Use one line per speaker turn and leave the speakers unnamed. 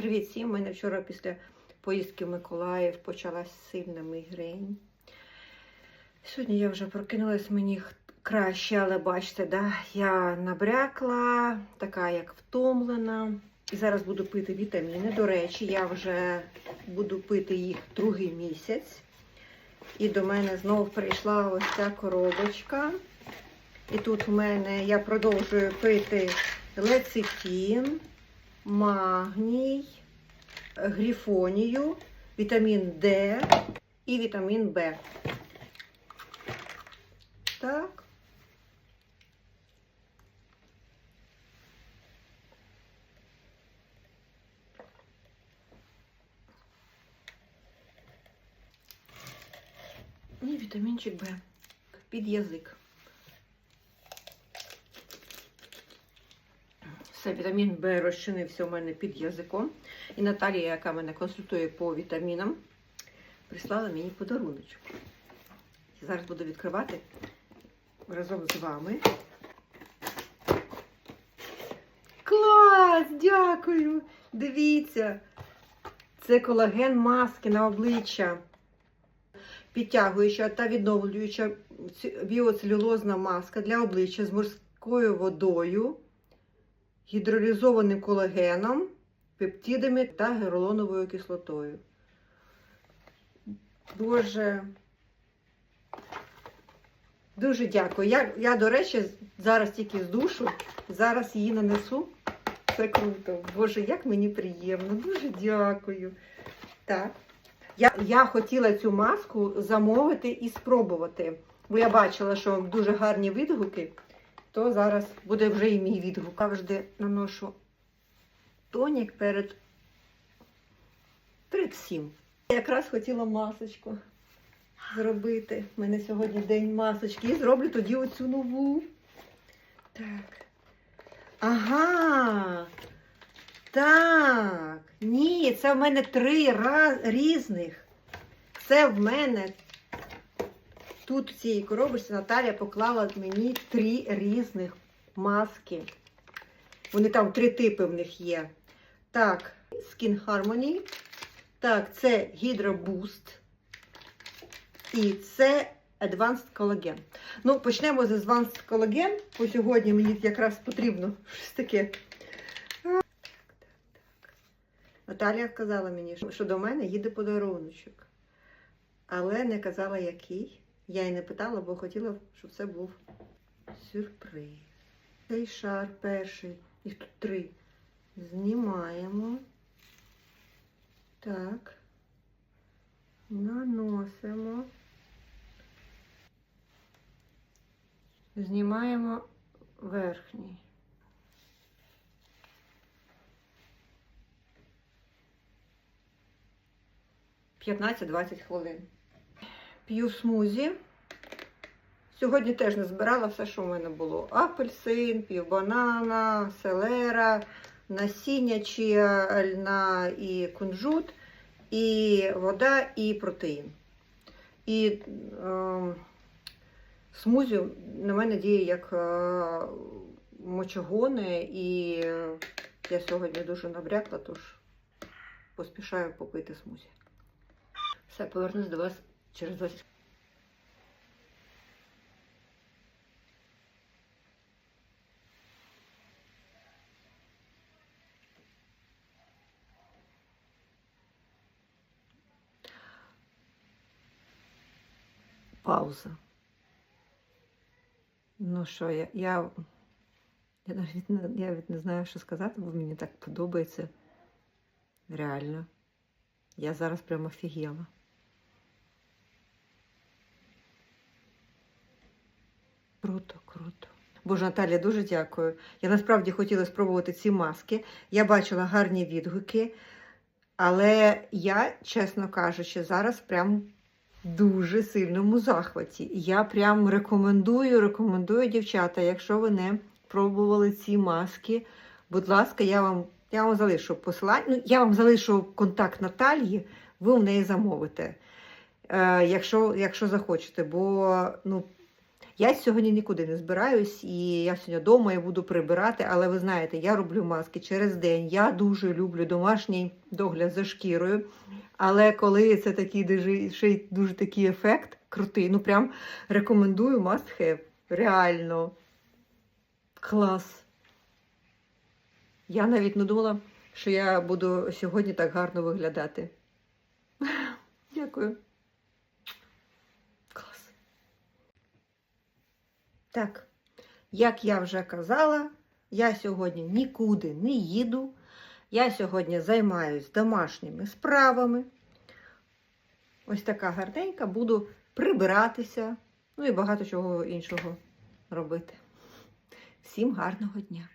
Привіт всім! У мене вчора після поїздки в Миколаїв почалась сильна мігрень. Сьогодні я вже прокинулась мені краще, але бачите, да, я набрякла, така як втомлена. І зараз буду пити вітаміни. До речі, я вже буду пити їх другий місяць. І до мене знову прийшла ось ця коробочка. І тут у мене я продовжую пити лецитін, магній, грифонію, вітамін Д і вітамін Б. Так. І вітамінчик Б під язик. Все, вітамін Б розчинився у мене під язиком. І Наталія, яка мене консультує по вітамінам, прислала мені подаруночок. Зараз буду відкривати разом з вами. Клас! Дякую! Дивіться! Це колаген маски на обличчя. Підтягуюча та відновлююча біоцелюлозна маска для обличчя з морською водою гідролізованим колагеном, пептидами та гіалуроновою кислотою. Дуже, дуже дякую. Я, я, до речі, зараз тільки з душу, зараз її нанесу. Це круто. Боже, як мені приємно. Дуже дякую. Так. Я, я хотіла цю маску замовити і спробувати, бо я бачила, що дуже гарні відгуки то зараз буде вже і мій відгук. Завжди наношу тонік перед, перед всім. Я якраз хотіла масочку зробити. У мене сьогодні день масочки. І зроблю тоді оцю нову. Так. Ага. Так. Ні, це в мене три раз різних. Це в мене Тут в цій коробочці Наталя поклала мені три різних маски. Вони там три типи в них є. Так, Skin Harmony. Так, це Hydra Boost. І це Advanced Collagen. Ну, почнемо з Advanced Collagen, бо сьогодні мені якраз потрібно щось таке. Так, так, так. Наталія сказала мені, що до мене їде подаруночок. Але не казала, який. Я й не питала, бо хотіла, щоб це був сюрприз. Цей шар перший, їх тут три. Знімаємо. Так. Наносимо. Знімаємо верхній. П'ятнадцять-двадцять хвилин п'ю смузі. Сьогодні теж не збирала все, що в мене було. Апельсин, пів банана, селера, насіння чия, льна і кунжут, і вода, і протеїн. І е, смузі на мене діє як е, мочогони, і я сьогодні дуже набрякла, тож поспішаю попити смузі. Все, повернусь до вас через 20 Пауза. Ну що, я, я, я навіть не, я не знаю, що сказати, бо мені так подобається. Реально. Я зараз прямо офігела. Круто, круто. Боже, Наталія, дуже дякую. Я насправді хотіла спробувати ці маски. Я бачила гарні відгуки, але я, чесно кажучи, зараз прям дуже сильному захваті. Я прям рекомендую, рекомендую, дівчата, якщо ви не пробували ці маски, будь ласка, я вам, я вам залишу посилання. Ну, я вам залишу контакт Наталії, ви в неї замовите. Е, якщо, якщо захочете, бо ну, Я сьогодні нікуди не збираюсь, і я сьогодні вдома і буду прибирати, але ви знаєте, я роблю маски через день. Я дуже люблю домашній догляд за шкірою. Але коли це такий дуже, ще й дуже такий ефект крутий, ну прям рекомендую must. Реально. Клас. Я навіть не думала, що я буду сьогодні так гарно виглядати. Дякую. Клас. Так, як я вже казала, я сьогодні нікуди не їду. Я сьогодні займаюсь домашніми справами. Ось така гарненька, буду прибиратися, ну і багато чого іншого робити. Всім гарного дня!